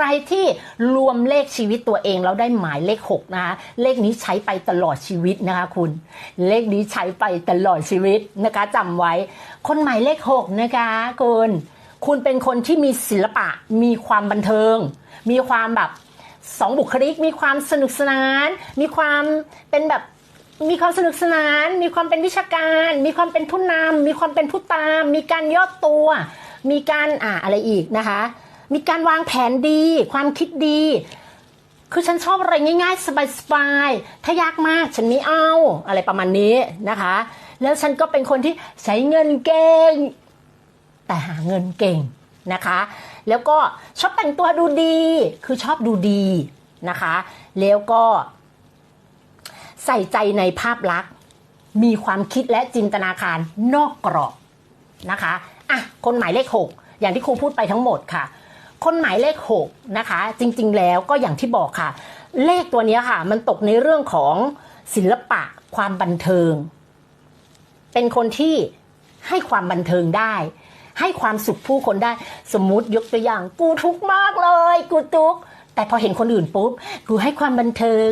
ใครที่รวมเลขชีวิตตัวเองแล้วได้หมายเลขหกนะคะเลขนี้ใช้ไปตลอดชีวิตนะคะคุณ เลขนี้ใช้ไปตลอดชีวิตนะคะจำไว้ คนหมายเลขหกนะคะคุณคุณเป็นคนที่มีศิลปะ มีความบันเทิง มีความแบบสองบุคลิก มีความสนุกสนาน มีความเป็นแบบมีความสนุกสนาน มีความเป็นวิชาการ มีความเป็นผู้นำมีความเป็นผู้ตาม มีการย่อตัว มีการอ่าอะไรอีกนะคะ มีการวางแผนดี ความคิดดี คือฉันชอบอะไรง่ายๆ สบายๆ ถ้ายากมากฉันไม่เอาอะไรประมาณนี้นะคะ แล้วฉันก็เป็นคนที่ใช้เงินเก่ง แต่หาเงินเก่งนะคะ แล้วก็ชอบแต่งตัวดูดี คือชอบดูดีนะคะ แล้วก็ใส่ใจในภาพลักษณ์ มีความคิดและจินตนาการนอกกรอบนะคะ อะ คนหมายเลขหกอย่างที่ครูพูดไปทั้งหมดค่ะ คนหมายเลขหกนะคะ จริงๆแล้วก็อย่างที่บอกค่ะ เลขตัวนี้ค่ะ มันตกในเรื่องของศิลปะความบันเทิง เป็นคนที่ให้ความบันเทิงได้ ให้ความสุขผู้คนได้ สมมุติยกตัวอย่าง กูทุกข์มากเลย กูทุกข์แต่พอเห็นคนอื่นปุ๊บ กูให้ความบันเทิง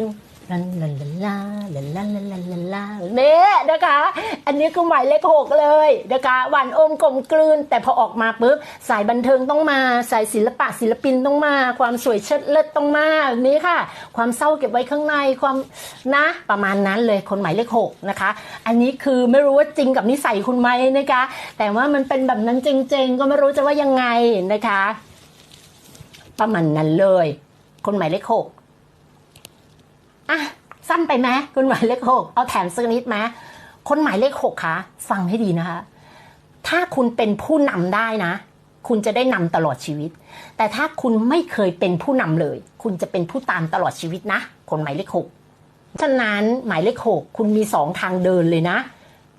ลาลาลาลาลาลาลาลาลาลาเนี่ยนะคะ อันนี้คือหมายเลขหกเลยนะคะหวานอมกลมกลืน แต่พอออกมาปุ๊บสายบันเทิงต้องมา สายศิลปะศิลปินต้องมา ความสวยเชิดเลิศต้องมาแบบนี้ค่ะ ความเศร้าเก็บไว้ข้างในความนะประมาณนั้นเลยคนหมายเลขหกนะคะ อันนี้คือไม่รู้ว่าจริงกับนิสัยคุณไหมนะคะ แต่ว่ามันเป็นแบบนั้นจริง ๆ ก็ไม่รู้จะว่ายังไงนะคะ ประมาณนั้นเลย คนหมายเลขหก สั้นไปไหมคนหมายเลขหกเอาแถมสักนิดไหมคนหมายเลขหกคะฟังให้ดีนะคะ ถ้าคุณเป็นผู้นำได้นะ คุณจะได้นำตลอดชีวิต แต่ถ้าคุณไม่เคยเป็นผู้นำเลย คุณจะเป็นผู้ตามตลอดชีวิตนะ คนหมายเลขหกฉะนั้นหมายเลขหกคุณมีสองทางเดินเลยนะ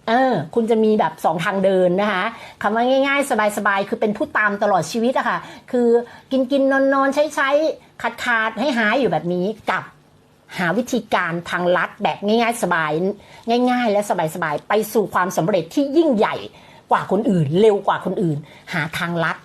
เออคุณจะมีแบบสองทางเดินนะคะคำว่าง่าย ๆ สบายๆ คือเป็นผู้ตามตลอดชีวิตอะค่ะ คือกินกินนอนนอนใช้ใช้ขาดขาดให้หายอยู่แบบนี้กับ หาวิธีการทางลัดแบบง่าย ๆ สบาย ง่าย ๆ และสบายๆไปสู่ความสำเร็จที่ยิ่งใหญ่กว่าคนอื่น เร็วกว่าคนอื่น หาทางลัด